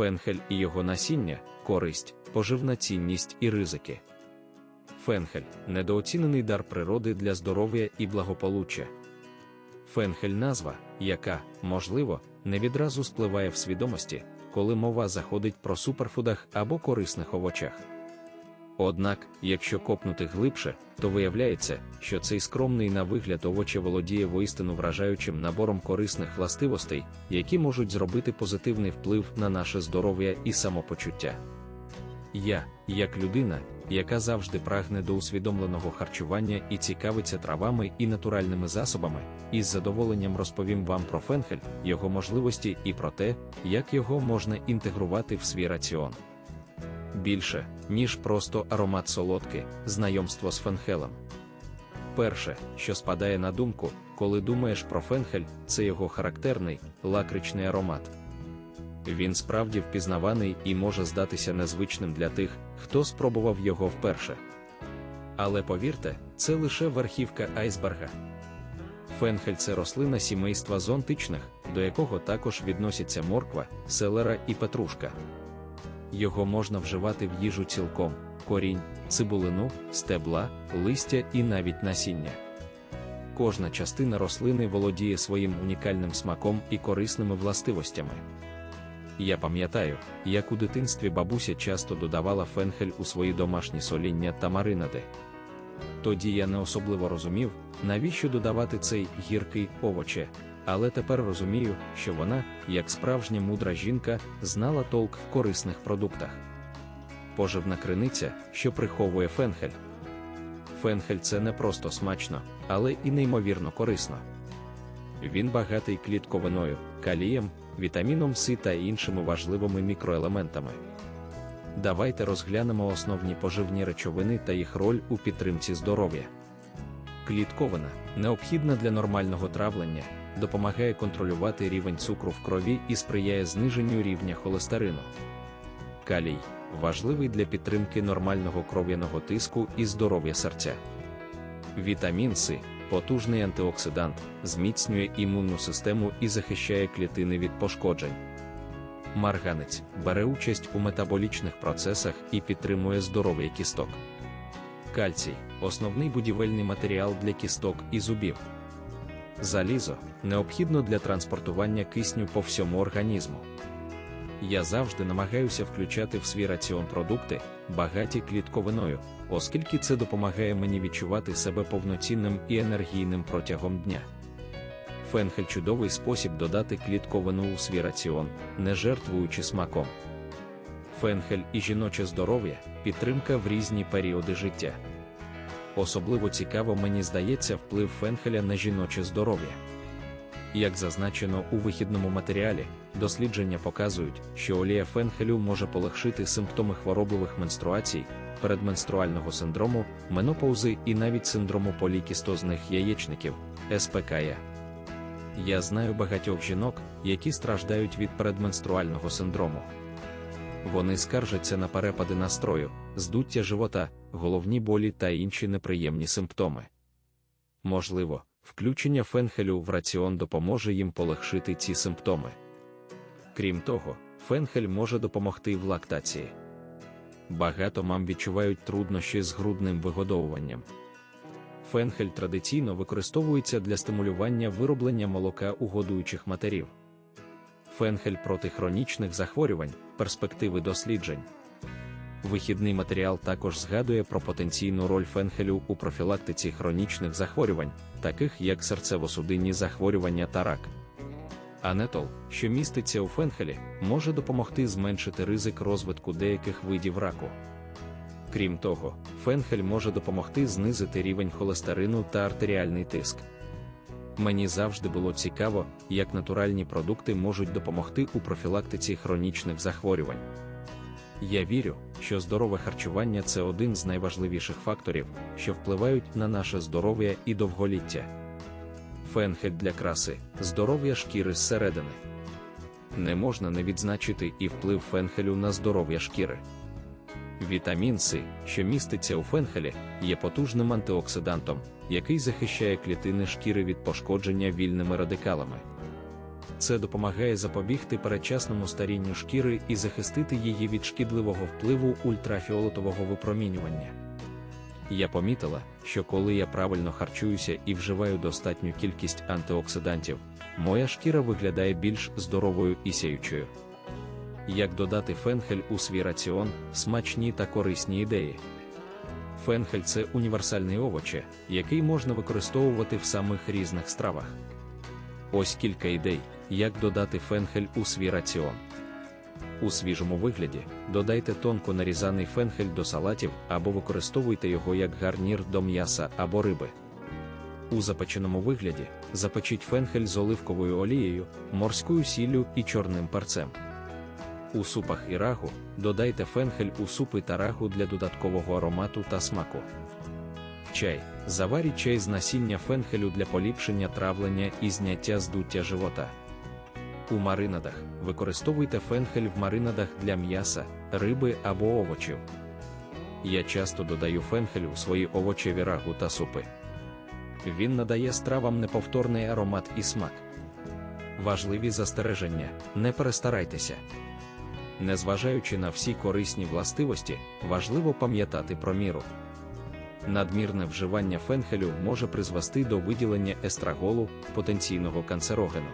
Фенхель і його насіння, користь, поживна цінність і ризики. Фенхель недооцінений дар природи для здоров'я і благополуччя. Фенхель назва, яка, можливо, не відразу спливає в свідомості, коли мова заходить про суперфудах або корисних овочах. Однак, якщо копнути глибше, то виявляється, що цей скромний на вигляд овоче володіє воістину вражаючим набором корисних властивостей, які можуть зробити позитивний вплив на наше здоров'я і самопочуття. Я, як людина, яка завжди прагне до усвідомленого харчування і цікавиться травами і натуральними засобами, із задоволенням розповім вам про фенхель, його можливості і про те, як його можна інтегрувати в свій раціон. Більше, ніж просто аромат солодки, знайомство з фенхелем. Перше, що спадає на думку, коли думаєш про фенхель, це його характерний, лакричний аромат. Він справді впізнаваний і може здатися незвичним для тих, хто спробував його вперше. Але повірте, це лише верхівка айсберга. Фенхель це рослина сімейства зонтичних, до якого також відносяться морква, селера і петрушка. Його можна вживати в їжу цілком, корінь, цибулину, стебла, листя і навіть насіння. Кожна частина рослини володіє своїм унікальним смаком і корисними властивостями. Я пам'ятаю, як у дитинстві бабуся часто додавала фенхель у свої домашні соління та маринади. Тоді я не особливо розумів, навіщо додавати цей гіркий овоче, але тепер розумію, що вона, як справжня мудра жінка, знала толк в корисних продуктах. Поживна криниця, що приховує фенхель. Фенхель це не просто смачно, але і неймовірно корисно. Він багатий клітковиною, калієм, вітаміном С та іншими важливими мікроелементами. Давайте розглянемо основні поживні речовини та їх роль у підтримці здоров'я. Клітковина необхідна для нормального травлення, допомагає контролювати рівень цукру в крові і сприяє зниженню рівня холестерину. Калій важливий для підтримки нормального кров'яного тиску і здоров'я серця. Вітамін С потужний антиоксидант, зміцнює імунну систему і захищає клітини від пошкоджень. Марганець бере участь у метаболічних процесах і підтримує здоров'я кісток. Кальцій основний будівельний матеріал для кісток і зубів. Залізо необхідно для транспортування кисню по всьому організму. Я завжди намагаюся включати в свій раціон продукти, багаті клітковиною, оскільки це допомагає мені відчувати себе повноцінним і енергійним протягом дня. Фенхель чудовий спосіб додати клітковину у свій раціон, не жертвуючи смаком. Фенхель і жіноче здоров'я підтримка в різні періоди життя. Особливо цікаво мені здається вплив фенхеля на жіноче здоров'я. Як зазначено у вихідному матеріалі, дослідження показують, що олія фенхелю може полегшити симптоми хворобливих менструацій, передменструального синдрому, менопаузи і навіть синдрому полікістозних яєчників СПКЯ. Я знаю багатьох жінок, які страждають від передменструального синдрому. Вони скаржаться на перепади настрою, здуття живота, головні болі та інші неприємні симптоми. Можливо, включення фенхелю в раціон допоможе їм полегшити ці симптоми. Крім того, фенхель може допомогти в лактації. Багато мам відчувають труднощі з грудним вигодовуванням. Фенхель традиційно використовується для стимулювання вироблення молока у годуючих матерів. Фенхель проти хронічних захворювань, перспективи досліджень. Вихідний матеріал також згадує про потенційну роль фенхелю у профілактиці хронічних захворювань, таких як серцево-судинні захворювання та рак. Анетол, що міститься у фенхелі, може допомогти зменшити ризик розвитку деяких видів раку. Крім того, фенхель може допомогти знизити рівень холестерину та артеріальний тиск. Мені завжди було цікаво, як натуральні продукти можуть допомогти у профілактиці хронічних захворювань. Я вірю, що здорове харчування це один з найважливіших факторів, що впливають на наше здоров'я і довголіття. Фенхель для краси, здоров'я шкіри зсередини. Не можна не відзначити і вплив фенхелю на здоров'я шкіри. Вітамін С, що міститься у фенхелі, є потужним антиоксидантом, який захищає клітини шкіри від пошкодження вільними радикалами. Це допомагає запобігти передчасному старінню шкіри і захистити її від шкідливого впливу ультрафіолетового випромінювання. Я помітила, що коли я правильно харчуюся і вживаю достатню кількість антиоксидантів, моя шкіра виглядає більш здоровою і сяючою. Як додати фенхель у свій раціон, смачні та корисні ідеї. Фенхель це універсальний овоче, який можна використовувати в самих різних стравах. Ось кілька ідей, як додати фенхель у свій раціон. У свіжому вигляді додайте тонко нарізаний фенхель до салатів або використовуйте його як гарнір до м'яса або риби. У запеченому вигляді запечіть фенхель з оливковою олією, морською сіллю і чорним перцем. У супах і рагу додайте фенхель у супи та рагу для додаткового аромату та смаку. В чай заваріть чай з насіння фенхелю для поліпшення травлення і зняття здуття живота. У маринадах використовуйте фенхель в маринадах для м'яса, риби або овочів. Я часто додаю фенхель у свої овочеві рагу та супи. Він надає стравам неповторний аромат і смак. Важливі застереження: не перестарайтеся. Незважаючи на всі корисні властивості, важливо пам'ятати про міру. Надмірне вживання фенхелю може призвести до виділення естраголу, потенційного канцерогену.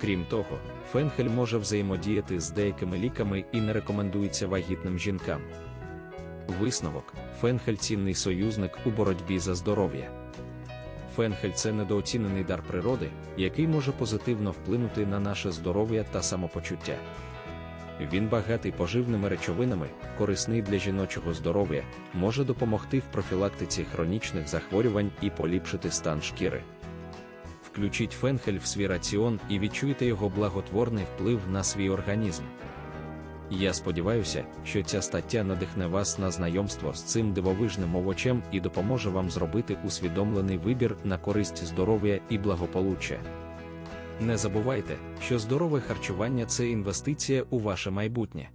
Крім того, фенхель може взаємодіяти з деякими ліками і не рекомендується вагітним жінкам. Висновок: фенхель цінний союзник у боротьбі за здоров'я. Фенхель це недооцінений дар природи, який може позитивно вплинути на наше здоров'я та самопочуття. Він багатий поживними речовинами, корисний для жіночого здоров'я, може допомогти в профілактиці хронічних захворювань і поліпшити стан шкіри. Включіть фенхель в свій раціон і відчуйте його благотворний вплив на свій організм. Я сподіваюся, що ця стаття надихне вас на знайомство з цим дивовижним овочем і допоможе вам зробити усвідомлений вибір на користь здоров'я і благополуччя. Не забувайте, що здорове харчування це інвестиція у ваше майбутнє.